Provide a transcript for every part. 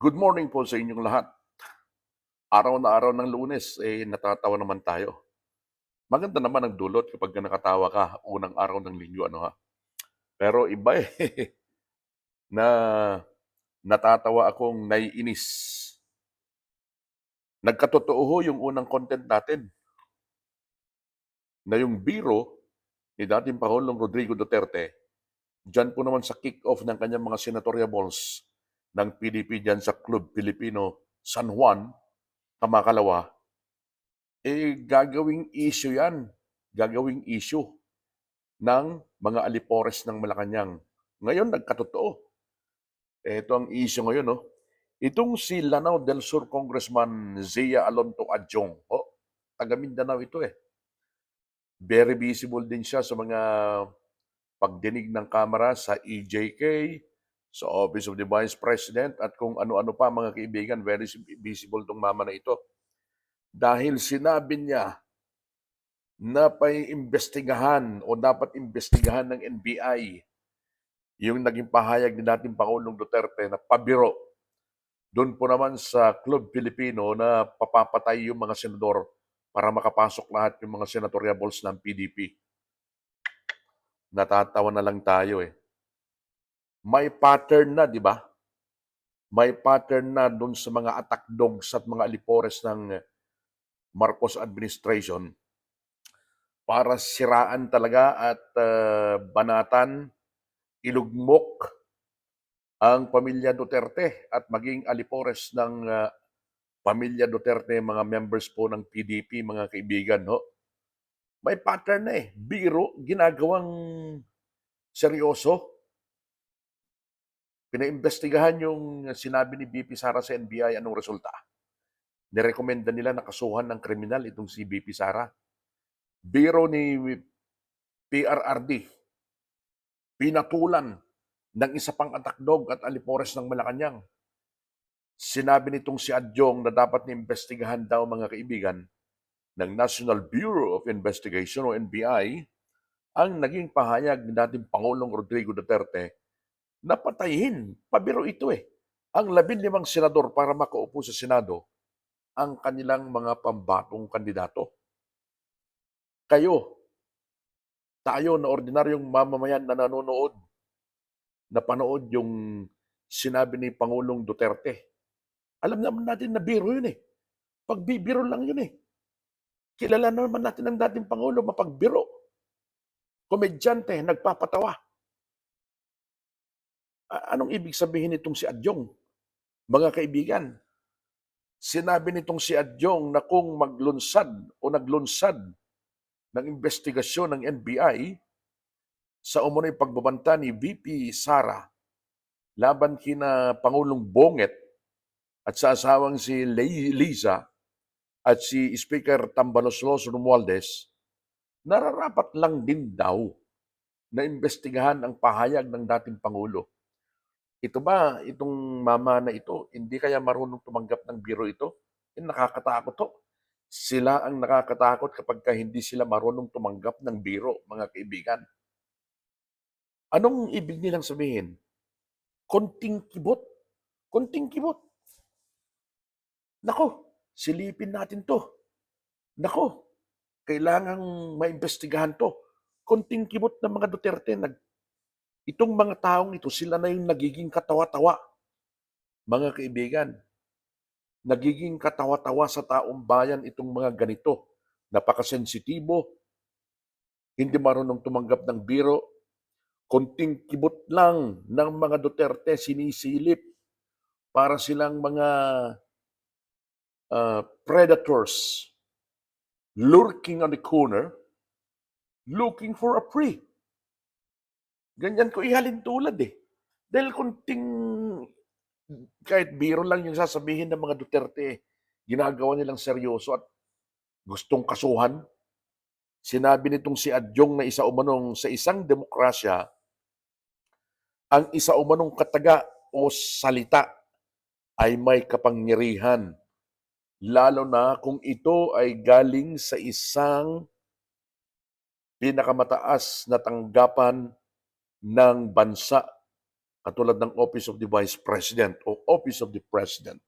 Good morning po sa inyong lahat. Araw na araw ng lunes, eh, natatawa naman tayo. Maganda naman ang dulot kapag nakatawa ka unang araw ng linggo, ano ha? Pero iba eh, na natatawa akong naiinis. Nagkatotoo ho yung unang content natin na yung biro ni dating Pangulong Rodrigo Duterte, dyan po naman sa kick-off ng kanyang mga senatoriables ng PDP dyan sa Club Filipino San Juan, Kamakalawa, eh gagawing issue yan. Gagawing issue ng mga alipores ng Malacanang. Ngayon, nagkatotoo. Ito ang issue ngayon, no? Itong si Lanao del Sur Congressman Zia Alonto Adjong, oh, taga Mindanao ito eh. Very visible din siya sa mga pagdinig ng kamera sa EJK, sa Office of the Vice President at kung ano-ano pa mga kaibigan, very visible tong mama na ito. Dahil sinabi niya na paiimbestigahan o dapat imbestigahan ng NBI yung naging pahayag ni dating Pangulong Duterte na pabiro doon po naman sa Club Filipino na papapatay yung mga senador para makapasok lahat yung mga senatoriables ng PDP. Natatawa na lang tayo eh. May pattern na, di ba? May pattern na doon sa mga attack dogs at mga alipores ng Marcos administration para siraan talaga at uh, banatan, ilugmok ang pamilya Duterte at maging alipores ng uh, pamilya Duterte, mga members po ng PDP, mga kaibigan, no? May pattern na eh. Biro, ginagawang seryoso. Pinaimbestigahan yung sinabi ni BP Sara sa NBI, anong resulta? Nirekomenda nila na kasuhan ng kriminal itong si BP Sara. Biro ni PRRD, pinatulan ng isa pang atakdog at alipores ng Malacanang. Sinabi nitong si Adjong na dapat niimbestigahan daw mga kaibigan ng National Bureau of Investigation o NBI ang naging pahayag ni dating Pangulong Rodrigo Duterte na patayin, pabiro ito eh, ang labinlimang senador para makaupo sa Senado ang kanilang mga pambatong kandidato. Kayo, tayo na ordinaryong mamamayan na nanonood, na panood yung sinabi ni Pangulong Duterte. Alam naman natin na biro yun eh. Pagbibiro lang yun eh. Kilala naman natin ang dating Pangulo, mapagbiro. Komedyante, nagpapatawa. Anong ibig sabihin nitong si Adjong? Mga kaibigan, sinabi nitong si Adjong na kung maglunsad o naglunsad ng investigasyon ng NBI sa umunoy pagbabanta ni VP Sara laban kina Pangulong Bonget at sa asawang si Liza at si Speaker Tambalos Romualdez, nararapat lang din daw na imbestigahan ang pahayag ng dating Pangulo. Ito ba, itong mama na ito, hindi kaya marunong tumanggap ng biro ito? Eh, nakakatakot to. Sila ang nakakatakot kapag ka hindi sila marunong tumanggap ng biro, mga kaibigan. Anong ibig nilang sabihin? Konting kibot. Konting kibot. Nako, silipin natin to. Nako, kailangang maimbestigahan to. Konting kibot ng mga Duterte, nag, itong mga taong ito, sila na yung nagiging katawa-tawa. Mga kaibigan, nagiging katawa-tawa sa taong bayan itong mga ganito. Napakasensitibo, hindi marunong tumanggap ng biro, konting kibot lang ng mga Duterte sinisilip para silang mga uh, predators lurking on the corner looking for a prey. Ganyan ko ihalin tulad eh. Dahil kunting kahit biro lang yung sasabihin ng mga Duterte, ginagawa nilang seryoso at gustong kasuhan. Sinabi nitong si Adjong na isa umanong sa isang demokrasya, ang isa umanong kataga o salita ay may kapangyarihan lalo na kung ito ay galing sa isang pinakamataas na tanggapan ng bansa katulad ng Office of the Vice President o office of the president.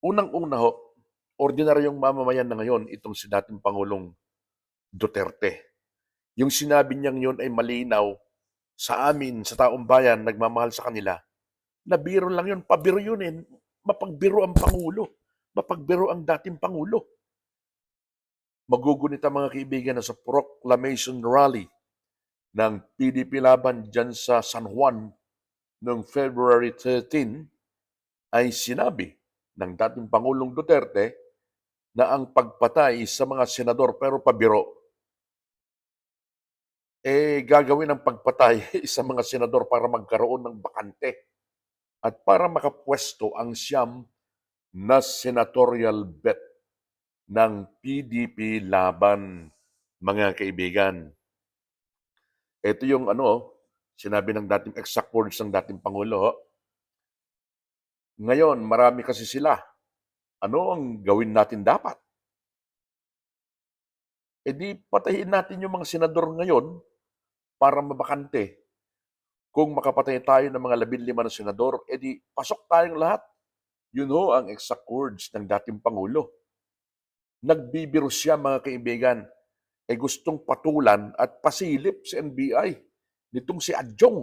Unang-una ho, ordinaryong mamamayan na ngayon itong si dating Pangulong Duterte. Yung sinabi niyang yun ay malinaw sa amin, sa taong bayan, nagmamahal sa kanila. Na biro lang yun, pabiro yun eh. Mapagbiro ang Pangulo. Mapagbiro ang dating Pangulo. Magugunit ang mga kaibigan na sa proclamation rally ng PDP laban dyan sa San Juan noong February 13 ay sinabi ng dating Pangulong Duterte na ang pagpatay sa mga senador pero pabiro eh gagawin ang pagpatay sa mga senador para magkaroon ng bakante at para makapwesto ang siyam na senatorial bet ng PDP laban mga kaibigan. Ito yung ano, sinabi ng dating exact words ng dating Pangulo. ho. Ngayon, marami kasi sila. Ano ang gawin natin dapat? E di patayin natin yung mga senador ngayon para mabakante. Kung makapatay tayo ng mga labing lima na senador, e di pasok tayong lahat. Yun ho ang exact words ng dating Pangulo. Nagbibiro siya mga kaibigan, ay gustong patulan at pasilip si NBI nitong si Adjong.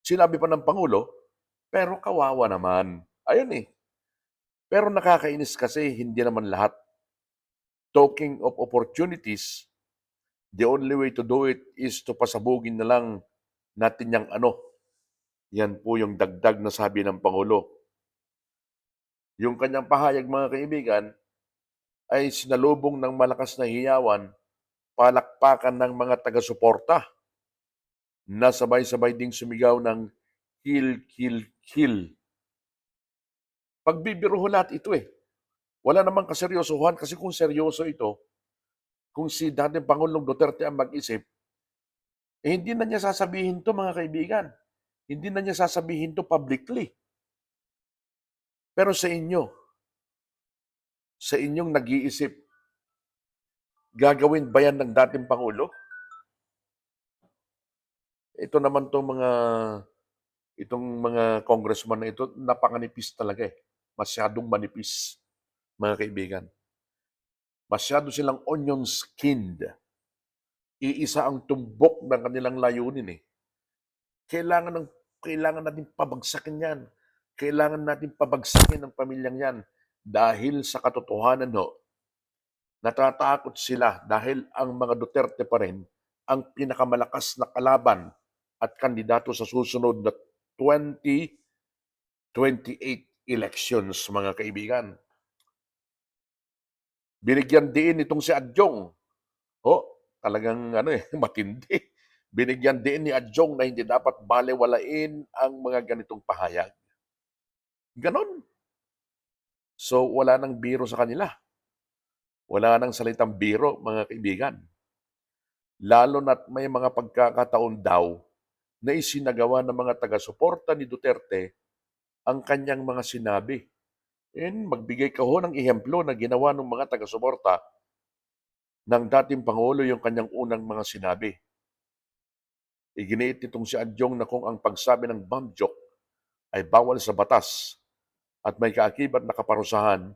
Sinabi pa ng Pangulo, pero kawawa naman. Ayun eh. Pero nakakainis kasi hindi naman lahat. Talking of opportunities, the only way to do it is to pasabugin na lang natin yung ano. Yan po yung dagdag na sabi ng Pangulo. Yung kanyang pahayag mga kaibigan ay sinalubong ng malakas na hiyawan, palakpakan ng mga taga-suporta na sabay-sabay ding sumigaw ng kill, kill, kill. Pagbibiro ho lahat ito eh. Wala namang kaseryosohan kasi kung seryoso ito, kung si dating Pangulong Duterte ang mag-isip, eh hindi na niya sasabihin to mga kaibigan. Hindi na niya sasabihin to publicly. Pero sa inyo, sa inyong nag-iisip, gagawin ba yan ng dating Pangulo? Ito naman to mga itong mga congressman na ito, napakanipis talaga eh. Masyadong manipis, mga kaibigan. Masyado silang onion skinned. Iisa ang tumbok ng kanilang layunin eh. Kailangan ng kailangan natin pabagsakin yan. Kailangan natin pabagsakin ang pamilyang yan dahil sa katotohanan ho, natatakot sila dahil ang mga Duterte pa rin ang pinakamalakas na kalaban at kandidato sa susunod na 2028 elections, mga kaibigan. Binigyan din itong si Adjong. Oh, talagang ano eh, matindi. Binigyan din ni Adjong na hindi dapat balewalain ang mga ganitong pahayag. Ganon. So, wala nang biro sa kanila. Wala nang salitang biro, mga kaibigan. Lalo na't may mga pagkakataon daw na isinagawa ng mga taga-suporta ni Duterte ang kanyang mga sinabi. And magbigay ka ho ng ehemplo na ginawa ng mga taga-suporta ng dating Pangulo yung kanyang unang mga sinabi. Iginiit nitong si Adjong na kung ang pagsabi ng bomb joke ay bawal sa batas at may kaakibat na kaparusahan,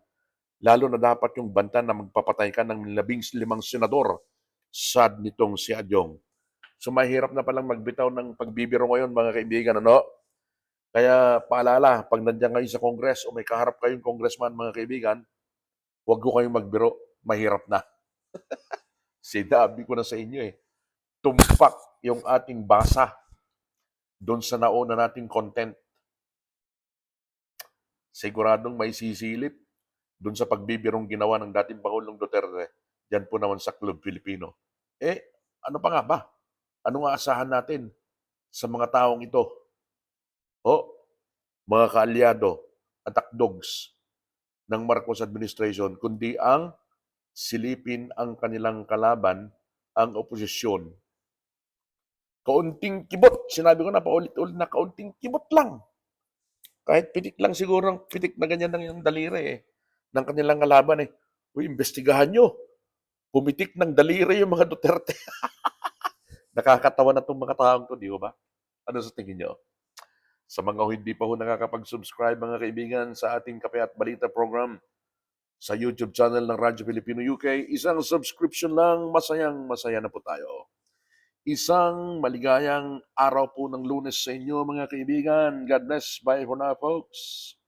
lalo na dapat yung banta na magpapatay ka ng labing limang senador, sad nitong si Adjong. So mahirap na palang magbitaw ng pagbibiro ngayon mga kaibigan, ano? Kaya paalala, pag nandiyan kayo sa Kongres o may kaharap kayong congressman mga kaibigan, huwag ko kayong magbiro, mahirap na. Sinabi ko na sa inyo eh, tumpak yung ating basa doon sa nauna nating content. Siguradong may sisilip doon sa pagbibirong ginawa ng dating Pangulong Duterte, yan po naman sa Club Filipino. Eh, ano pa nga ba? Ano nga asahan natin sa mga taong ito? O, mga kaalyado at akdogs ng Marcos administration, kundi ang silipin ang kanilang kalaban, ang oposisyon. Kaunting kibot, sinabi ko na paulit-ulit na kaunting kibot lang. Kahit pitik lang siguro, pitik na ganyan ng yung daliri eh, ng kanilang kalaban eh. Uy, investigahan nyo. Pumitik ng daliri yung mga Duterte. Nakakatawa na itong mga taong to, di ba? Ano sa tingin nyo? Sa mga hindi pa ho nakakapag-subscribe mga kaibigan sa ating Kape at Balita program sa YouTube channel ng Radyo Filipino UK, isang subscription lang, masayang masaya na po tayo. Isang maligayang araw po ng lunes sa inyo mga kaibigan. God bless. Bye for now folks.